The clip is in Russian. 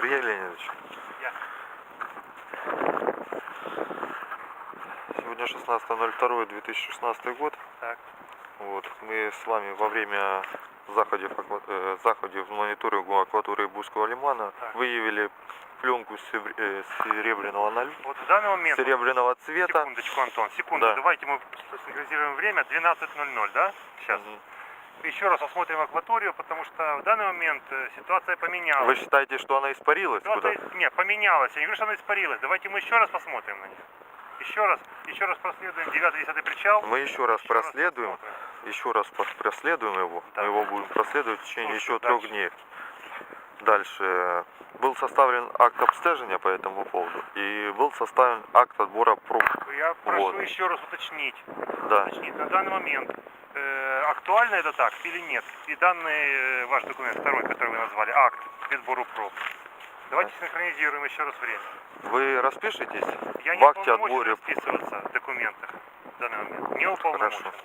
Сергей Леонидович. Я. Сегодня 16.02.2016 год. Так. Вот. Мы с вами во время заходов, э, заходов мониторингу акватории Бузского лимана Так. выявили пленку э, серебряного, наль- Вот в данный момент, серебряного цвета. секундочку, Антон, секунду, Да. давайте мы синхронизируем время 12.00, да? Сейчас. Мгм. Еще раз осмотрим акваторию, потому что в данный момент э, ситуация поменялась. Вы считаете, что она испарилась Ситуация, куда? нет, поменялась. Я не говорю, что она испарилась. Давайте мы еще раз посмотрим на нее. Еще раз, еще раз проследуем 9-10 причал. Мы еще раз Еще раз проследуем, посмотрим. еще раз проследуем его. Да. Мы его будем проследовать в течение Слушай, еще трех дальше. дней. Дальше. Был составлен акт обстежения по этому поводу. И был составлен акт отбора проб. Я прошу Вот. еще раз уточнить. Да. Уточнить на данный момент. Актуально это так или нет? И данный э, ваш документ, второй, который вы назвали, акт к сбору проб. Давайте синхронизируем еще раз время. Вы распишитесь Я в не акте уполномочен отбора? расписываться в документах в данный момент. Не уполномочен. Хорошо.